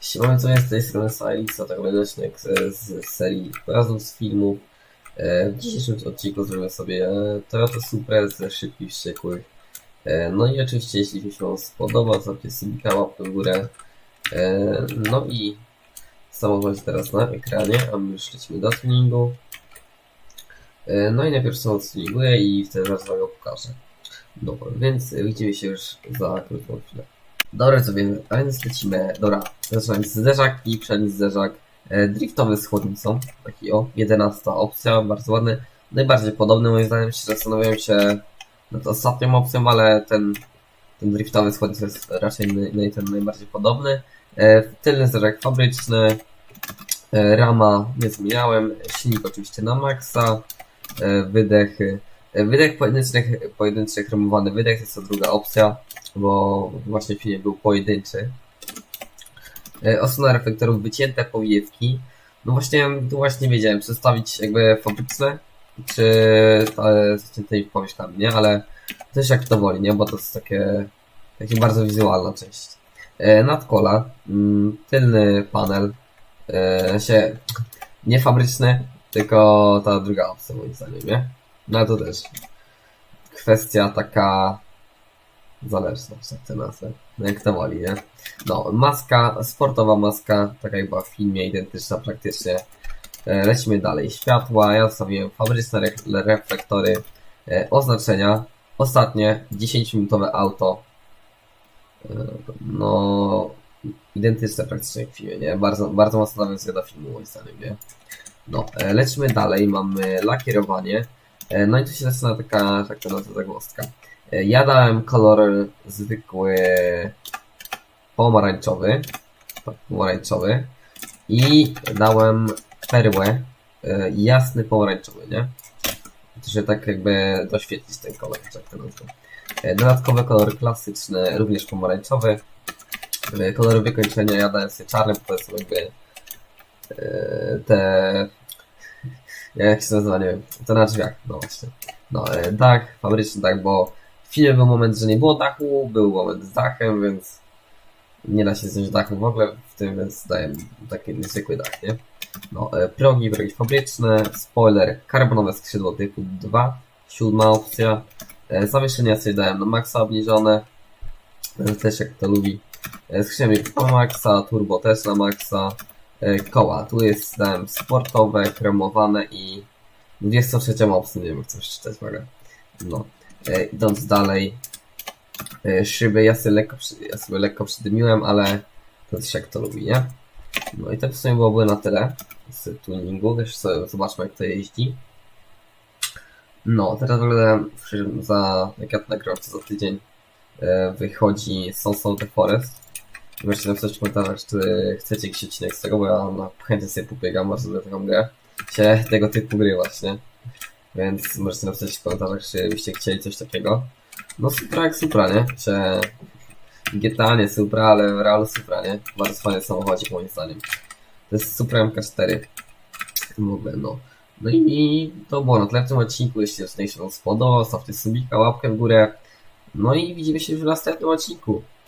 Siemano, co jest z tej strony Silex, a tak odcinek z, serii pojazdów z filmu. E, w dzisiejszym odcinku zrobimy sobie e, Toyota Supra ze szybkich wściekłych. E, no i oczywiście, jeśli się Wam spodoba, zostawcie subika, łapkę w górę. No i samochód teraz na ekranie, a my już lecimy do tuningu. No i najpierw samochód tuninguję i wtedy zaraz Wam go pokażę. Dobra, więc widzimy się już za krótką chwilę. Dobra, co więc, lecimy. Dobra, zaczynamy zderzak i przedni zderzak e, driftowy z chłodnicą. Taki o, 11 opcja, bardzo ładny. Najbardziej podobny moim zdaniem, się zastanawiałem się nad ostatnią opcją, ale ten, ten driftowy z chłodnicą jest raczej naj- ten najbardziej podobny. E, tylny zderzak fabryczny, e, rama nie zmieniałem, silnik oczywiście na maksa, wydechy. E, Wydech pojedynczych, pojedynczy chromowany wydech jest to druga opcja bo właśnie w filmie był pojedynczy. E, Osłona reflektorów wycięte powiewki. No właśnie, tu właśnie nie wiedziałem, czy stawić jakby fabryczne, czy z wyciętymi powiewkami, nie? Ale też jak to woli, nie? Bo to jest takie, takie bardzo wizualna część. E, Nadkola, mm, tylny panel, e, się nie fabryczny, tylko ta druga opcja moim zdaniem, nie? No to też kwestia taka zależność, nazwę. No jak to woli, nie? No, maska, sportowa maska, taka jak była w filmie, identyczna praktycznie. E, Lecimy dalej. Światła, ja zostawiłem fabryczne re- reflektory, e, oznaczenia. Ostatnie, 10-minutowe auto. E, No, identyczne praktycznie jak w filmie, nie? Bardzo, bardzo mocno nawiązuje do filmu, moim zdaniem, nie? No, lecimy dalej, mamy lakierowanie. E, No i tu się zaczyna taka, tak to nazwa zagłostka. E, Ja dałem kolor zwykły pomarańczowy, tak, pomarańczowy i dałem perłę e, jasny pomarańczowy, nie? Żeby tak jakby doświetlić ten kolor, tak to nazwę. Dodatkowy kolor klasyczny, również pomarańczowy. Kolor wykończenia ja dałem sobie czarny, bo to jest jakby te... Jak się nazywa, nie wiem, to na drzwiach, no właśnie. No, e, dach, fabryczny dach, bo w filmie był moment, że nie było dachu, był moment z dachem, więc nie da się zdjąć dachu w ogóle w tym, więc daję taki zwykły dach, nie? No, e, progi, progi fabryczne, spoiler, karbonowe skrzydło typu 2, siódma opcja, e, zawieszenia sobie dałem na maksa obniżone, też jak to lubi, e, skrzyniami na maksa, turbo też na maksa, koła, tu jest dałem sportowe, kremowane i 23 opcję, nie wiem jak coś czytać mogę, no. E, idąc dalej, e, szyby ja sobie lekko, ja sobie lekko przydymiłem, ale to też jak to lubi, nie? No i to w sumie byłoby na tyle z tuningu, zobaczmy jak to jeździ. No, teraz w ogóle przy- za, jak ja to nagrywam, za tydzień e, wychodzi Sons of the Forest. Możecie napisać w komentarzach, czy chcecie jakiś odcinek z tego, bo ja na chętnie sobie pobiegam, bardzo lubię taką grę. Się tego typu gry właśnie. Więc możecie napisać w komentarzach, czy byście chcieli coś takiego. No Supra jak Supra, nie? Czy GTA nie Supra, ale w realu Supra, nie? Bardzo fajny samochodzik moim zdaniem. To jest Supra MK4. W ogóle, no. No i to było na tyle w tym odcinku. Jeśli odcinek się Wam spodobał, stawcie subika, łapkę w górę. No i widzimy się już w następnym odcinku.